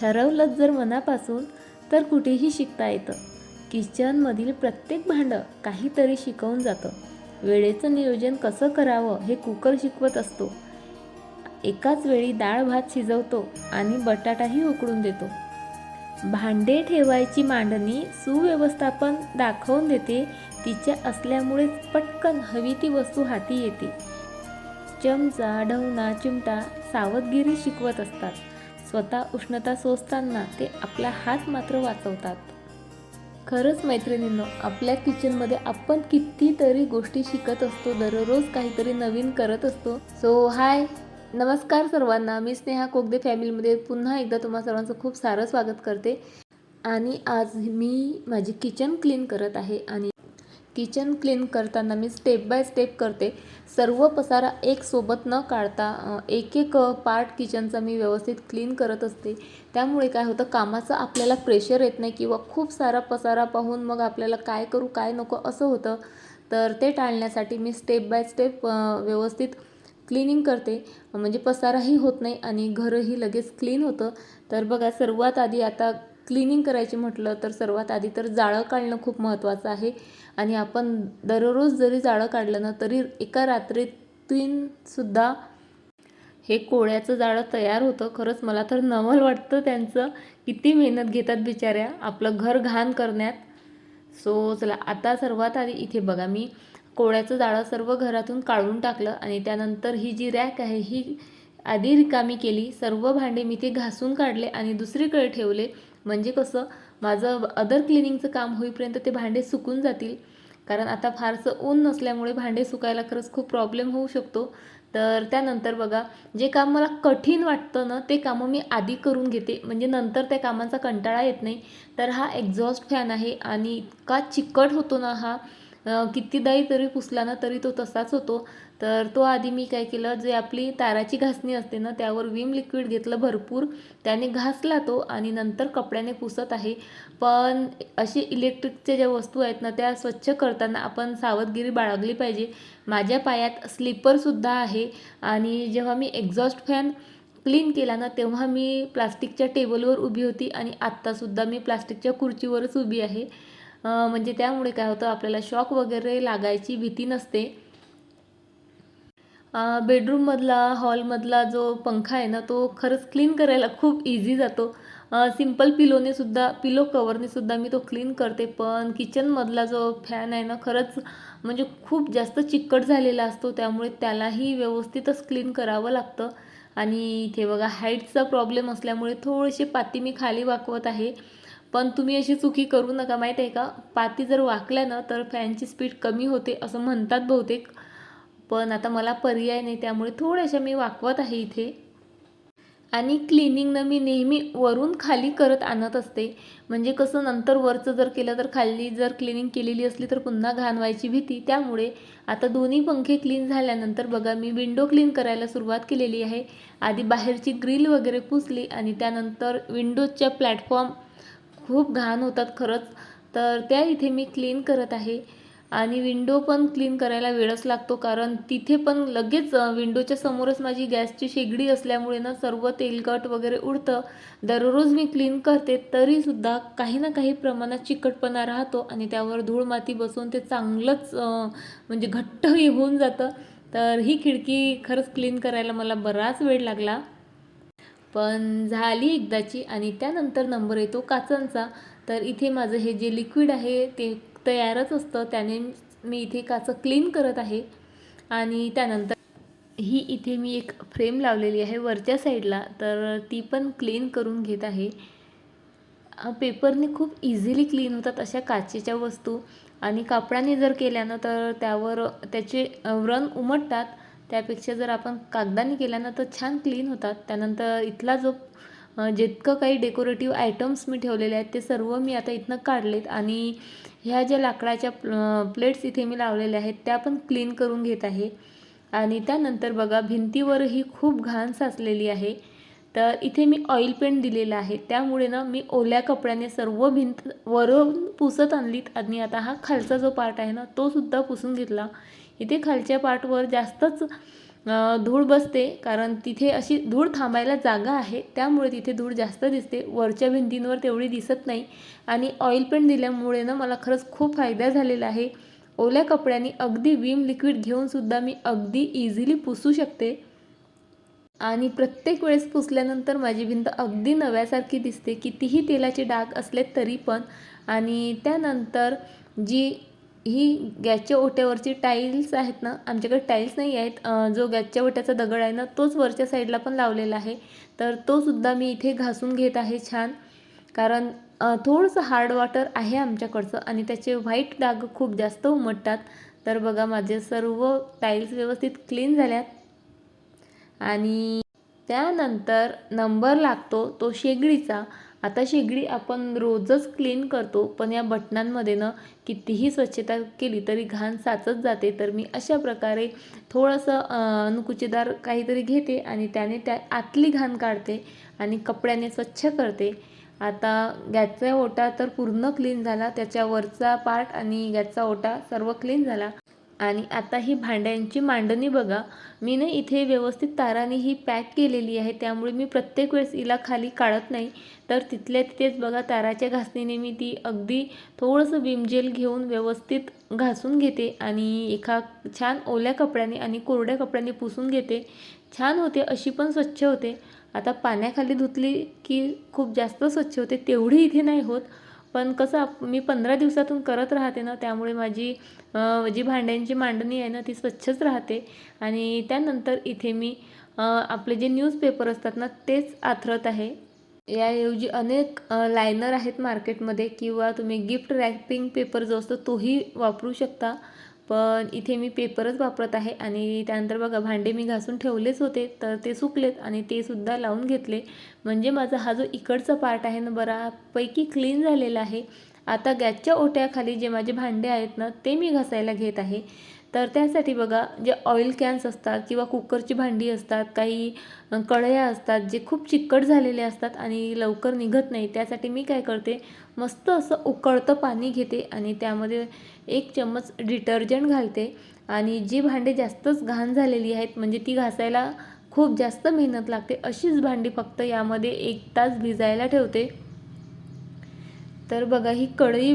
ठरवलंच जर मनापासून तर कुठेही शिकता येतं. किचनमधील प्रत्येक भांडं काहीतरी शिकवून जातं. वेळेचं नियोजन कसं करावं हे कुकर शिकवत असतो. एकाच वेळी डाळ भात शिजवतो आणि बटाटाही उकडून देतो. भांडे ठेवायची मांडणी सुव्यवस्थापन दाखवून देते. तिच्या असल्यामुळेच पटकन हवी ती वस्तू हाती येते. चमचा ढवणा चिमटा सावधगिरी शिकवत असतात. स्वतः उष्णता सोसताना ते आपला हात मात्र वाचवतात. खरंच मैत्रिणींनो आपल्या किचनमध्ये आपण कितीतरी गोष्टी शिकत असतो दररोज काहीतरी नवीन करत असतो. सो हाय नमस्कार सर्वांना. मी स्नेहा कोगदे फॅमिलीमध्ये पुन्हा एकदा तुम्हा सर्वांचं खूप सारं स्वागत करते. आणि आज मी माझी किचन क्लीन करत आहे आणि किचन क्लीन करताना मी स्टेप बाय स्टेप करते. सर्व पसारा एक सोबत न काढता एक एक पार्ट किचनचा मी व्यवस्थित क्लीन करत असते. त्यामुळे काय होतं कामाचं आपल्याला प्रेशर येत नाही किंवा खूप सारा पसारा पाहून मग आपल्याला काय करू काय नको असं होतं. तर ते टाळण्यासाठी मी स्टेप बाय स्टेप व्यवस्थित क्लिनिंग करते. म्हणजे पसाराही होत नाही आणि घरही लगेच क्लीन होतं. तर बघा सर्वात आधी आता क्लिनिंग करायची म्हटलं तर सर्वात आधी तर जाळं काढणं खूप महत्त्वाचं आहे. आणि आपण दररोज जरी जाळं काढलं ना तरी एका रात्रीतून सुद्धा हे कोळ्याचं जाळं तयार होतं. खरंच मला तर नवल वाटतं त्यांचं. किती मेहनत घेतात बिचाऱ्या. आपलं घर घाण करण्यात. सो चला आता सर्वात आधी इथे बघा. मी कोळ्याचं जाळं सर्व घरातून काढून टाकलं आणि त्यानंतर ही जी रॅक आहे ही आधी रिकामी केली. सर्व भांडे मी ते घासून काढले आणि दुसरीकडे ठेवले. म्हणजे कसं माझं अदर क्लिनिंगचं काम होईपर्यंत ते भांडे सुकून जातील. कारण आता फारसं ऊन नसल्यामुळे भांडे सुकायला खरंच खूप प्रॉब्लेम होऊ शकतो. तर त्यानंतर बघा जे काम मला कठीण वाटतं ना ते कामं मी आधी करून घेते. म्हणजे नंतर त्या कामांचा कंटाळा येत नाही. तर हा एक्झॉस्ट फॅन आहे आणि इतका चिकट होतो ना हा कितीदाही तरी पुसला ना तरी तो तसाच होतो. तर तो आधी मी काय केलं जे आपली ताराची घासणी असते ना त्यावर विम लिक्विड घेतलं भरपूर. त्याने घासला तो आणि नंतर कपड्याने पुसत आहे. पण असे इलेक्ट्रिकच्या ज्या वस्तू आहेत ना त्या स्वच्छ करताना आपण सावधगिरी बाळगली पाहिजे. माझ्या पायात स्लीपरसुद्धा आहे आणि जेव्हा मी एक्झॉस्ट फॅन क्लीन केला ना तेव्हा मी प्लास्टिकच्या टेबलवर उभी होती आणि आत्तासुद्धा मी प्लास्टिकच्या खुर्चीवरच उभी आहे. म्हणजे त्यामुळे काय होतं आपल्याला शॉक वगैरे लागायची भीती नसते. बेडरूममधला हॉलमधला जो पंखा आहे ना तो खरंच क्लीन करायला खूप इझी जातो. सिंपल पिलोने सुद्धा पिलो कवरने सुद्धा मी तो क्लीन करते पण किचनमधला जो फॅन आहे ना खरंच म्हणजे खूप जास्त चिकट झालेला असतो त्यामुळे त्यालाही व्यवस्थितच क्लीन करावं लागतं. आणि इथे बघा हाईटचा प्रॉब्लेम असल्यामुळे थोडेसे पाती मी खाली वाकवत आहे. पण तुम्ही अशी चुकी करू नका माहीत आहे का? पाती जर वाकल्या ना तर फॅनची स्पीड कमी होते असं म्हणतात बहुतेक. पण आता मला पर्याय नाही त्यामुळे थोड्याशा मी वाकवत आहे इथे. आणि क्लिनिंगनं मी नेहमी वरून खाली करत आणत असते. म्हणजे कसं नंतर वरचं जर केलं तर खाली जर क्लिनिंग केलेली असली तर पुन्हा घाण व्हायची भीती. त्यामुळे आता दोन्ही पंखे क्लीन झाल्यानंतर बघा मी विंडो क्लीन करायला सुरुवात केलेली आहे. आधी बाहेरची ग्रिल वगैरे पुसली आणि त्यानंतर विंडोजच्या प्लॅटफॉर्म खूप घाण होतात खरंच. तर त्या इथे मी क्लीन करत आहे. आणि विंडो पण क्लीन करायला वेळच लागतो कारण तिथे पण लगेच विंडोच्या समोरच माझी गॅसची शेगडी असल्यामुळे ना सर्व तेलकट वगैरे उडतं. दररोज मी क्लीन करते तरीसुद्धा काही ना काही प्रमाणात चिकटपणा राहतो आणि त्यावर धूळ माती बसून ते चांगलंच म्हणजे घट्ट होऊन जातं. तर ही खिडकी खरंच क्लीन करायला मला बराच वेळ लागला. पण झाली एकदाची आणि त्यानंतर नंबर येतो काचांचा तर इथे माझं हे जे लिक्विड आहे ते तयारच असतं. त्याने मी इथे काचं क्लीन करत आहे. आणि त्यानंतर ही इथे मी एक फ्रेम लावलेली आहे वरच्या साईडला तर ती पण क्लीन करून घेत आहे. पेपरने खूप इझिली क्लीन होतात अशा काचेच्या वस्तू. आणि कापडाने जर केल्यानं तर त्यावर त्याचे रंग उमटतात. त्यापेक्षा जर आपण कागदाने केल्यानं तर छान क्लीन होतात. त्यानंतर इथला जो जितकं काही डेकोरेटिव्ह आयटम्स मी ठेवलेले आहेत ते सर्व मी आता इथनं काढलेत. आणि ह्या ज्या लाकडाच्या प्लेट्स इथे मी लावलेल्या आहेत त्या पण क्लीन करून घेत आहे. आणि त्यानंतर बघा भिंतीवरही खूप घाण साचलेली आहे. तर इथे मी ऑइल पेंट दिलेला आहे. त्यामुळे ना मी ओल्या कपड्याने सर्व भिंत वरून पुसत आणलीत. आणि आता हा खालचा जो पार्ट आहे ना तो सुद्धा पुसून घेतला. इथे खालच्या पार्टवर जास्तच धूळ बसते कारण तिथे अशी धूळ थांबायला जागा आहे त्यामुळे तिथे धूळ जास्त दिसते. वरच्या भिंतींवर तेवढी दिसत नाही. आणि ऑइल पेंट दिल्यामुळे ना मला खरंच खूप फायदा झालेला आहे. ओल्या कपड्यांनी अगदी विम लिक्विड घेऊनसुद्धा मी अगदी इझिली पुसू शकते. आणि प्रत्येक वेळेस पुसल्यानंतर माझी भिंत अगदी नव्यासारखी दिसते कितीही तेलाचे डाग असले तरी पण. आणि त्यानंतर जी ही गॅसच्या ओट्यावरची टाईल्स आहेत ना आमच्याकडे टाईल्स नाही आहेत. जो गॅसच्या ओट्याचा दगड आहे ना तोच वरच्या साईडला पण लावलेला आहे. तर तो सुद्धा मी इथे घासून घेत आहे छान. कारण थोडंसं हार्ड वॉटर आहे आमच्याकडचं आणि त्याचे व्हाईट डाग खूप जास्त उमटतात. तर बघा माझे सर्व टाईल्स व्यवस्थित क्लीन झाल्यात. आणि त्यानंतर नंबर लागतो तो शेगडीचा. आता शेगडी आपण रोजच क्लीन करतो पण या बटणांमध्ये ना कितीही स्वच्छता केली तरी घाण साचत जाते. तर मी अशा प्रकारे थोडंसं अं, काहीतरी घेते आणि त्याने त्या आतली घाण काढते आणि कपड्याने स्वच्छ करते. आता गॅसचा ओटा तर पूर्ण क्लीन झाला त्याच्यावरचा पार्ट आणि गॅसचा ओटा सर्व क्लीन झाला. आणि आता ही भांड्यांची मांडणी बघा. मी ना इथे व्यवस्थित ताराने ही पॅक केलेली आहे. त्यामुळे मी प्रत्येक वेळेस हिला खाली काढत नाही. तर तिथल्या तिथेच बघा ताराच्या घासणीने मी ती अगदी थोडंसं विम जेल घेऊन व्यवस्थित घासून घेते आणि एका छान ओल्या कपड्याने आणि कोरड्या कपड्याने पुसून घेते. छान होते अशी पण स्वच्छ होते. आता पाण्याखाली धुतली की खूप जास्त स्वच्छ होते तेवढी इथे नाही होत. पण कसं आप- मी पंधरा दिवसातून करत राहते ना त्यामुळे माझी जी भांड्यांची मांडणी आहे ना ती स्वच्छच राहते. आणि त्यानंतर इथे मी आपले जे न्यूजपेपर असतात ना तेच आथरत आहे. याऐवजी अनेक लायनर आहेत मार्केटमध्ये किंवा तुम्ही गिफ्ट रॅपिंग पेपर जो असतो तोही वापरू शकता. पण इथे मी पेपरच वापरत आहे आणि त्यानंतर बघा भांडे मी घासून ठेवलेच होते तर ते सुकलेत आणि ते सुद्धा लावून घेतले. म्हणजे माझा हा जो इकडचा पार्ट आहे ना बऱ्यापैकी क्लीन झालेला आहे. आता गॅसच्या ओट्याखाली जे माझे भांडे आहेत ना ते मी घासायला घेत आहे. तर त्यासाठी बघा जे ऑइल कॅन्स असतात किंवा कुकरची भांडी असतात काही कढया असतात जे खूप चिकट झालेले असतात आणि लवकर निघत नाही त्यासाठी मी काय करते मस्त असं उकळतं पाणी घेते आणि त्यामध्ये एक चम्मच डिटर्जंट घालते. आणि जी भांडे जास्तच घाण झालेली आहेत म्हणजे ती घासायला खूप जास्त मेहनत लागते अशीच भांडी फक्त यामध्ये एक तास भिजायला ठेवते. तर बघा ही कढई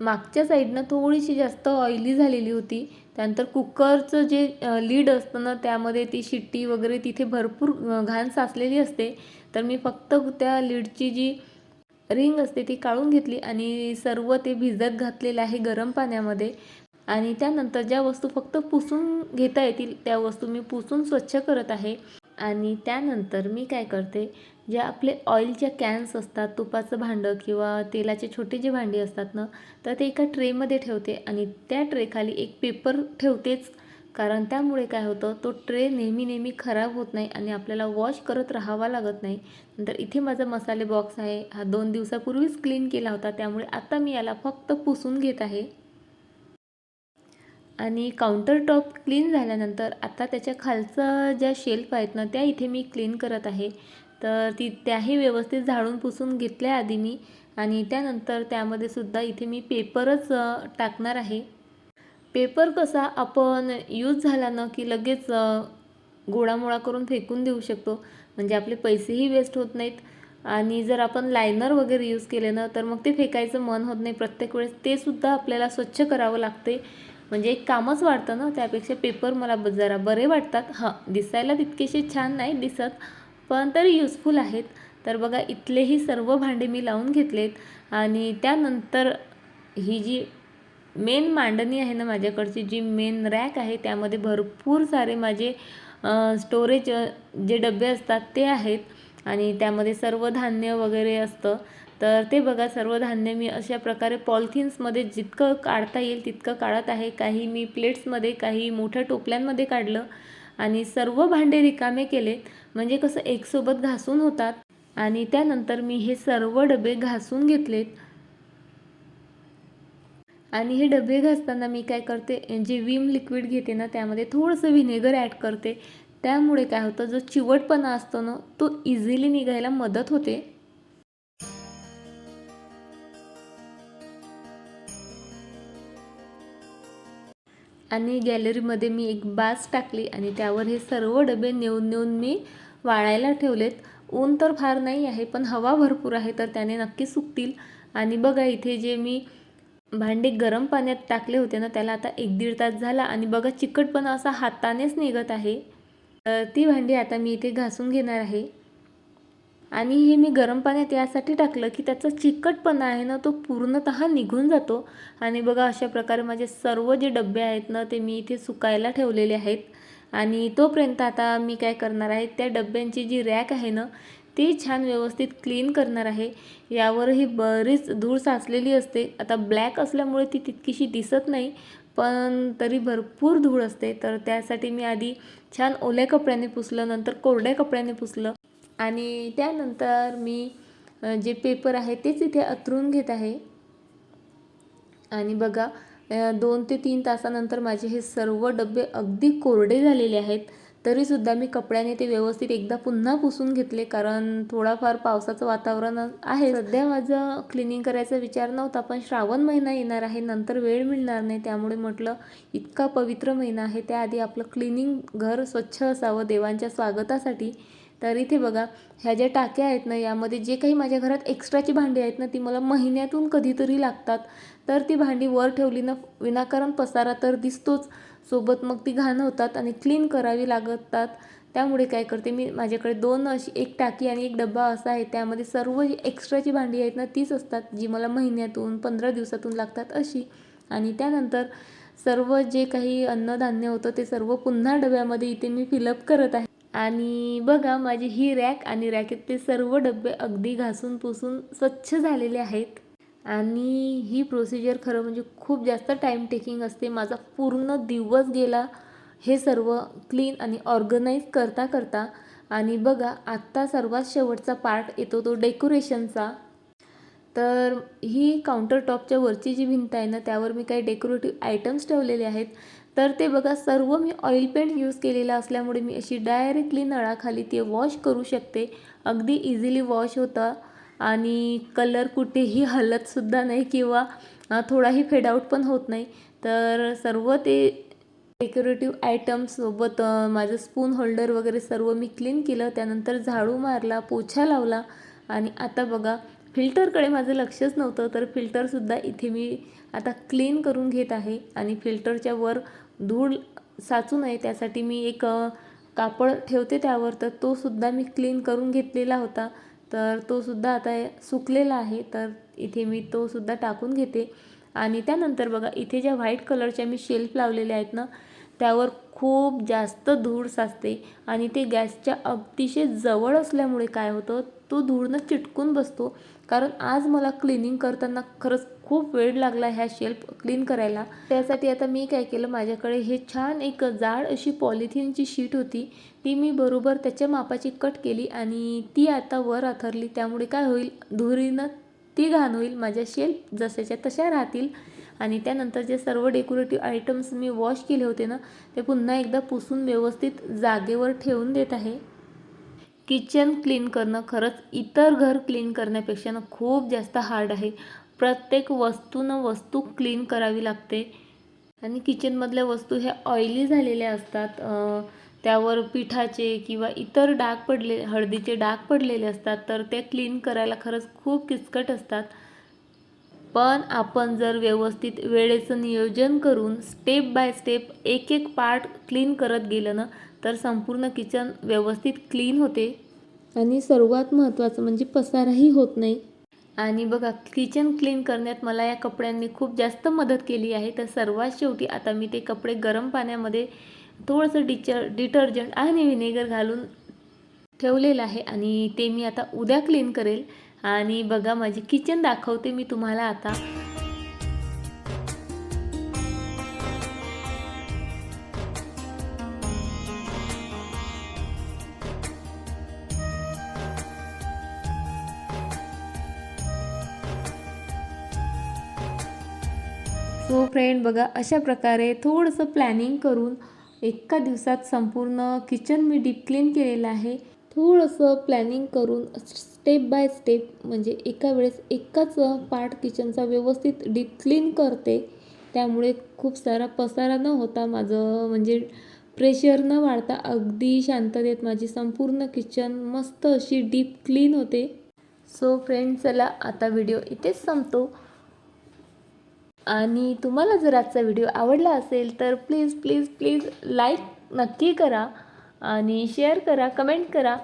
मागच्या साईडनं थोडीशी जास्त ऑइली झालेली होती. त्यानंतर कुकरचं जे लीड असतं ना त्यामध्ये ती शिट्टी वगैरे तिथे भरपूर घाण साचलेली असते. तर मी फक्त त्या लीडची जी रिंग असते ती काढून घेतली आणि सर्व ते भिजत घातलेलं आहे गरम पाण्यामध्ये. आणि त्यानंतर ज्या वस्तू फक्त पुसून घेता येतील त्या वस्तू मी पुसून स्वच्छ करत आहे. आणि त्यानंतर मी काय करते जे आपले ऑइलच्या कॅन्स असतात तुपाचं भांडं किंवा तेलाचे छोटे जे भांडी असतात ना तर ते एका ट्रेमध्ये ठेवते आणि त्या ट्रेखाली एक पेपर ठेवतेच. कारण त्यामुळे काय होतं तो ट्रे नेहमी नेहमी खराब होत नाही आणि आपल्याला वॉश करत राहावा लागत नाही. नंतर इथे माझा मसाले बॉक्स आहे. हा दोन दिवसापूर्वीच क्लीन केला होता. त्यामुळे आता मी याला फक्त पुसून घेत आहे. आणि काउंटर टॉप क्लीन झाल्यानंतर आता त्याच्या खालचं ज्या शेल्फ आहेत ना त्या इथे मी क्लीन करत आहे. तर ती त्याही व्यवस्थित झाडून पुसून घेतल्या आधी मी. आणि त्यानंतर त्यामध्ये सुद्धा इथे मी पेपरच टाकणार आहे. पेपर कसा आपण यूज झाला ना की लगेच गोळामोळा करून फेकून देऊ शकतो. म्हणजे आपले पैसेही वेस्ट होत नाहीत. आणि जर आपण लायनर वगैरे यूज केले ना तर मग ते फेकायचं मन होत नाही. प्रत्येक वेळेस ते सुद्धा आपल्याला स्वच्छ करावं लागते. म्हणजे एक कामच वाढतं ना त्यापेक्षा पेपर मला ब- जरा बरे वाटतात. हां दिसायला तितकेसे छान नाही दिसत. पण तरी युजफुल आहेत. तर बघा इथलेही सर्व भांडे मी लावून घेतलेत आणि त्यानंतर ही जी मेन मांडणी आहे ना माझ्याकडची जी मेन रॅक आहे त्यामध्ये भरपूर सारे माझे स्टोरेज जे डबे असतात ते आहेत आणि त्यामध्ये सर्व धान्य वगैरे असतं. तर ते बघा सर्व धान्य मी अशा प्रकारे पॉलिथिन्समध्ये जितकं काढता येईल तितकं काढत आहे. काही मी प्लेट्समध्ये काही मोठ्या टोपल्यांमध्ये काढलं. आणि सर्व भांडे रिकामे केले. म्हणजे कसं एकसोबत घासून होतात. आणि त्यानंतर मी हे सर्व डबे घासून घेतलेत. आणि हे डबे घासताना मी काय करते जे विम लिक्विड घेते ना त्यामध्ये थोडंसं व्हिनेगर ॲड करते. त्यामुळे काय होतं जो चिवटपणा असतो ना तो इझिली निघायला मदत होते. आणि गॅलरीमध्ये मी एक बास टाकली आणि त्यावर हे सर्व डबे नेऊन नेऊन मी वाळायला ठेवलेत. ऊन तर फार नाही आहे पण हवा भरपूर आहे तर त्याने नक्की सुकतील. आणि बघा इथे जे मी भांडे गरम पाण्यात टाकले होते ना त्याला आता एक दीड तास झाला आणि बघा चिकटपणा असा हातानेच निघत आहे. तर ती भांडी आता मी इथे घासून घेणार आहे. आणि हे मी गरम पाण्यात यासाठी टाकलं की त्याचा चिकटपणा आहे ना तो पूर्णतः निघून जातो. आणि बघा अशा प्रकारे माझे सर्व जे डबे आहेत ना ते मी इथे सुकायला ठेवलेले आहेत. आणि तोपर्यंत आता मी काय करणार आहे त्या डब्यांची जी रॅक आहे ना ती छान व्यवस्थित क्लीन करणार आहे. यावरही बरीच धूळ साचलेली असते. आता ब्लॅक असल्यामुळे ती तितकीशी दिसत नाही पण तरी भरपूर धूळ असते. तर त्यासाठी मी आधी छान ओल्या कपड्याने पुसलं नंतर कोरड्या कपड्याने पुसलं. आणि त्यानंतर मी जे पेपर आहे तेच इथे अथरून घेत आहे. आणि बघा दोन ते तीन तासानंतर माझे हे सर्व डबे अगदी कोरडे झालेले आहेत. तरीसुद्धा मी कपड्याने ते व्यवस्थित एकदा पुन्हा पुसून घेतले कारण थोडाफार पावसाचं वातावरण आहे. सध्या माझं क्लिनिंग करायचा विचार नव्हता पण श्रावण महिना येणार आहे नंतर वेळ मिळणार नाही. त्यामुळे म्हटलं इतका पवित्र महिना आहे. त्याआधी आपलं क्लिनिंग घर स्वच्छ असावं देवांच्या स्वागतासाठी. तर इथे बघा ह्या ज्या टाक्या आहेत ना यामध्ये जे काही माझ्या घरात एक्स्ट्राची भांडी आहेत ना ती मला महिन्यातून कधीतरी लागतात. तर ती भांडी वर ठेवली ना विनाकारण पसारा तर दिसतोच. सोबत मग ती घाण होतात आणि क्लीन करावी लागतात. त्यामुळे काय करते मी माझ्याकडे दोन अशी एक टाकी आणि एक डब्बा असा आहे त्यामध्ये सर्व जी एक्स्ट्राची भांडी आहेत ना तीच असतात जी मला महिन्यातून पंधरा दिवसातून लागतात अशी. आणि त्यानंतर सर्व जे काही अन्नधान्य होतं ते सर्व पुन्हा डब्यामध्ये इथे मी फिलअप करत आहे. आणि बघा माझी ही रॅक आणि रॅकेतले सर्व डबे अगदी घासून पुसून स्वच्छ झालेले आहेत. आणि ही प्रोसिजर खरं म्हणजे खूप जास्त टाईम टेकिंग असते. माझा पूर्ण दिवस गेला हे सर्व क्लीन आणि ऑर्गनाईज करता करता. आणि बघा आत्ता सर्वात शेवटचा पार्ट येतो तो डेकोरेशनचा तर ही काउंटर टॉपच्या वरची जी भिंत आहे ना त्यावर मी काही डेकोरेटिव्ह आयटम्स ठेवलेले आहेत. तर ते बघा सर्व मी ऑइल पेंट यूज केलेला असल्यामुळे मी अशी डायरेक्टली नळाखाली ते वॉश करू शकते. अगदी इझिली वॉश होतं. आणि कलर कुठेही हलतसुद्धा नाही किंवा थोडाही फेडआउट पण होत नाही. तर सर्व ते डेकोरेटिव्ह आयटम्ससोबत माझं स्पून होल्डर वगैरे सर्व मी क्लीन केलं. त्यानंतर झाडू मारला पोछा लावला. आणि आता बघा फिल्टरकडे माझं लक्षच नव्हतं तर फिल्टरसुद्धा इथे मी आता क्लीन करून घेत आहे आणि फिल्टरच्या वर धूळ साचू नये त्यासाठी मी एक कापड ठेवते त्यावर तर तो सुद्धा मी क्लीन करून घेतलेला होता. तर तो सुद्धा आता सुकलेला आहे तर इथे मी तो सुद्धा टाकून घेते. आणि त्यानंतर बघा इथे ज्या व्हाईट कलरच्या मी शेल्फ लावलेल्या आहेत ना त्यावर खूप जास्त धूळ साचते आणि ते गॅसच्या अतिशय जवळ असल्यामुळे काय होतं तो धूळनं चिटकून बसतो. कारण आज मला क्लिनिंग करताना खरंच खूप वेळ लागला ह्या शेल्फ क्लीन करायला. त्यासाठी आता मी काय केलं माझ्याकडे हे छान एक जाड अशी पॉलिथिनची शीट होती. ती मी बरोबर त्याच्या मापाची कट केली आणि ती आता वर आथरली. त्यामुळे काय होईल धुरीनं ती घाण होईल माझ्या शेल्फ जशाच्या तशा राहतील. आणि त्यानंतर जे सर्व डेकोरेटिव्ह आयटम्स मी वॉश केले होते ना ते पुन्हा एकदा पुसून व्यवस्थित जागेवर ठेवून देत आहे. किचन क्लीन करणं खरंच इतर घर क्लीन करण्यापेक्षा ना खूप जास्त हार्ड आहे. प्रत्येक वस्तूनं वस्तू क्लीन करावी लागते. आणि किचनमधल्या वस्तू ह्या ऑइली झालेल्या असतात. त्यावर पिठाचे किंवा इतर डाग पडले हळदीचे डाग पडलेले असतात तर ते क्लीन करायला खरंच खूप किचकट असतात. पण आपण जर व्यवस्थित वेळेचं नियोजन करून स्टेप बाय स्टेप एक एक पार्ट क्लीन करत गेलं ना तर संपूर्ण किचन व्यवस्थित क्लीन होते. आणि सर्वात महत्त्वाचं म्हणजे पसाराही होत नाही. आणि बघा किचन क्लीन करण्यात मला या कपड्यांनी खूप जास्त मदत केली आहे. तर सर्वात शेवटी आता मी ते कपडे गरम पाण्यामध्ये थोडंसं डिचर डिटर्जंट आणि विनेगर घालून ठेवलेलं आहे. आणि ते मी आता उद्या क्लीन करेल. आणि बघा माझी किचन दाखवते मी तुम्हाला आता. सो फ्रेंड बघा अशा प्रकारे थोडंसं प्लॅनिंग करून एका दिवसात संपूर्ण किचन मी डीप क्लीन केलेलं आहे. थोडंसं प्लॅनिंग करून स्टेप बाय स्टेप म्हणजे एका वेळेस एकाच पार्ट किचनचा व्यवस्थित डीप क्लीन करते. त्यामुळे खूप सारा पसारा न होता माझं म्हणजे प्रेशर न वाढता अगदी शांततेत माझी संपूर्ण किचन मस्त अशी डीप क्लीन होते. सो फ्रेंड चला आता व्हिडिओ इथेच संपतो. आणि तुम्हाला जर आजचा व्हिडिओ आवडला असेल तर प्लीज प्लीज प्लीज लाईक नक्की करा आणि शेअर करा कमेंट करा.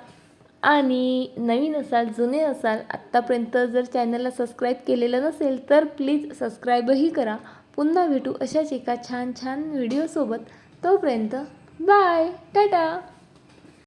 आणि नवीन असाल जुने असाल आत्तापर्यंत जर चॅनलला सबस्क्राईब केलेलं नसेल तर प्लीज सबस्क्राईबही करा. पुन्हा भेटू अशाच एका छान छान व्हिडिओसोबत. तोपर्यंत बाय टाटा!